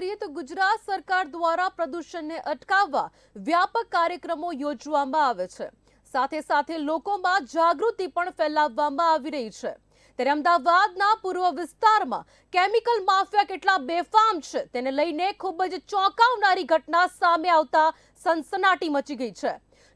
કરીએ તો ગુજરાત સરકાર દ્વારા પ્રદૂષણને અટકાવવા વ્યાપક કાર્યક્રમો યોજવામાં આવે છે. સાથે સાથે લોકોમાં જાગૃતિ પણ ફેલાવવામાં આવી રહી છે. ત્યારે અમદાવાદના પૂર્વ વિસ્તારમાં કેમિકલ માફિયા કેટલા બેફામ છે તેને લઈને ખૂબ જ ચોંકાવનારી ઘટના સામે આવતા સનસનાટી મચી ગઈ છે.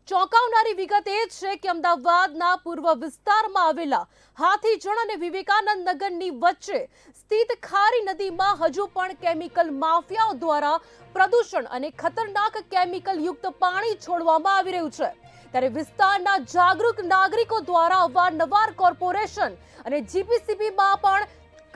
ચોંકાવનારી વિગત એ છે કે અમદાવાદના પૂર્વ વિસ્તારમાં આવેલા હાથીજણ અને વિવેકાનંદ નગરની વચ્ચે સ્થિત ખારી નદીમાં હજુ પણ કેમિકલ માફિયાઓ દ્વારા પ્રદૂષણ અને ખતરનાક કેમિકલ યુક્ત પાણી છોડવામાં આવી રહ્યું છે. ત્યારે વિસ્તારના જાગૃત નાગરિકો દ્વારા અવારનવાર કોર્પોરેશન અને જીપીસીબીમાં પણ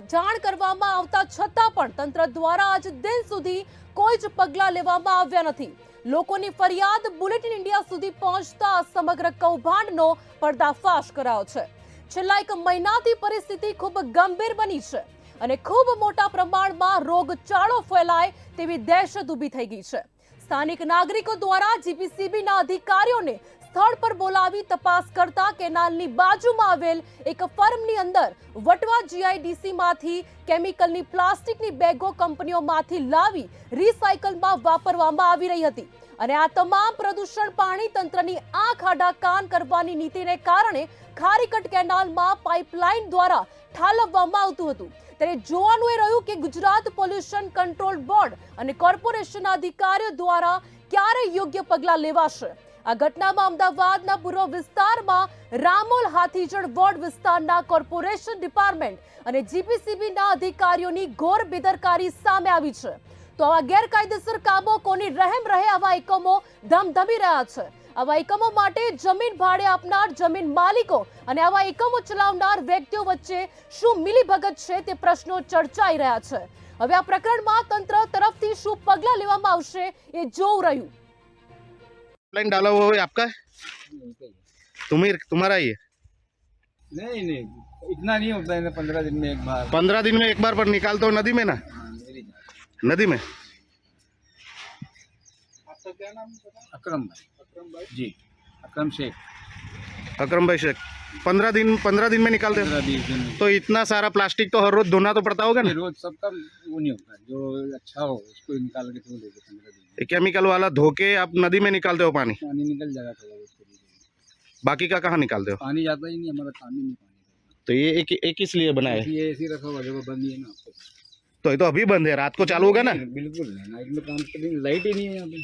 જાણ કરવામાં આવતા છતાં પણ તંત્ર દ્વારા આજ દિન સુધી કોઈ જ પગલાં લેવામાં આવ્યા નથી. લોકોની ફરિયાદ બુલેટિન ઇન્ડિયા સુધી પહોંચતા સમગ્ર કૌભાંડનો પર્દાફાશ કરાયો છે. છેલ્લા એક મહિનાથી પરિસ્થિતિ ખૂબ ગંભીર બની છે અને ખૂબ મોટા પ્રમાણમાં રોગચાળો ફેલાય તેવી દહેશત ઊભી થઈ ગઈ છે. સ્થાનિક નાગરિકો દ્વારા જીપીસીબીના અધિકારીઓને સ્થળ પર બોલાવી તપાસ કરતા કેનાલની બાજુમાં આવેલ એક ફર્મની અંદર વટવા જીઆઈડીસી માંથી કેમિકલની પ્લાસ્ટિકની બેગો કંપનીઓમાંથી લાવી રિસાયકલમાં વાપરવામાં આવી રહી હતી. અને આ તમામ પ્રદૂષણ પાણી તંત્રની આંખ આડા કાન કરવાની નીતિને કારણે ખારીકટ કેનાલમાં પાઇપલાઇન દ્વારા ઠાલવવામાં આવતું હતું. ત્યારે જોવાનું એ રહ્યું કે ગુજરાત પોલ્યુશન કંટ્રોલ બોર્ડ અને કોર્પોરેશનના અધિકારીઓ દ્વારા ક્યારે યોગ્ય પગલાં લેવાશે? આ ઘટનામાં અમદાવાદના પૂર્વ વિસ્તારમાં રામોલ હાથીજણ વોર્ડ વિસ્તારના કોર્પોરેશન ડિપાર્ટમેન્ટ અને જીપીસીબીના અધિકારીઓની ઘોર બેદરકારી સામે આવી છે. તો આવા ગેરકાયદેસર કામો કોની રહેમ રહે આવા એકમો ધમધમી રહ્યા છે. આવા એકમો માટે જમીન ભાડે આપનાર જમીન માલિકો અને આવા એકમો ચલાવનાર વ્યક્તિઓ વચ્ચે શું મિલીભગત છે તે પ્રશ્નો ચર્ચાઈ રહ્યા છે. હવે આ પ્રકરણમાં તંત્ર તરફથી શું પગલાં લેવામાં આવશે એ જોવું રહ્યું. लाइन डाला हुआ है आपका? तुम्हें तुम्हारा ही है नहीं नहीं इतना नहीं होता है पंद्रह दिन में एक बार। पंद्रह दिन में एक बार पर निकालते हो नदी में ना? नदी में? आपका नदी में अक्रम भाई? जी अक्रम शेख। अक्रम भाई शेख। पंद्रह दिन पंद्रह दिन में निकालते हो दिन में। तो इतना सारा प्लास्टिक तो हर रोज धोना तो पड़ता होगा ना? रोज सबका वो नहीं होता जो अच्छा हो उसको निकाल के छोड़ देते पंद्रह दिन ये केमिकल वाला धो के आप नदी में निकालते हो पानी। पानी निकल जाएगा थोड़ा बहुत बाकी का कहाँ निकालते हो पानी जाता ही नहीं हमारा काम ही नहीं पानी तो ये एक एक इसलिए बना है। ये ऐसे रखा हुआ जगह बंद ही है ना आपको। तो ये तो अभी बंद है रात को चालू होगा ना? बिल्कुल नहीं नाइट में काम करने लाइट ही नहीं है यहाँ पे।